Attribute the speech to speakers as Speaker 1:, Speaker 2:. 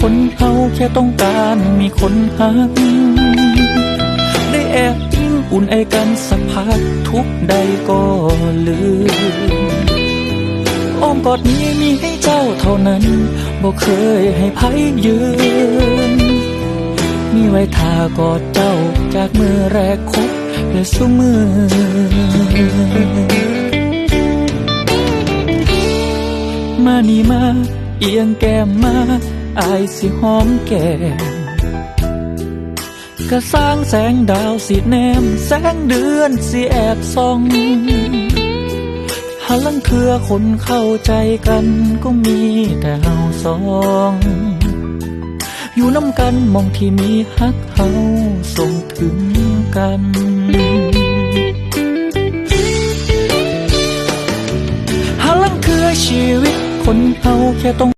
Speaker 1: คนเฮาแค่ต้องการมีคนหัก ได้แอบยิ่งอุ่นไอกันสักพักทุกใดก็ลืมอ้อมกอดนี้มีให้เจ้าเท่านั้นบอกเคยให้ไผยืน มีไว้ทากอดเจ้าจากมือแรกคบและสุมือมานี่มา เอียงแก้มมา อายสิหอมแก้มก็สร้างแสงดาวสีแนม แสงเดือนสีแอบส่องหันหลังเครือคนเข้าใจกันก็มีแต่เฮาสองอยู่น้ำกันมองที่มีฮักเฮาส่งถึงกันหันหลังคือชีวิตคนเฮาแค่ต้อง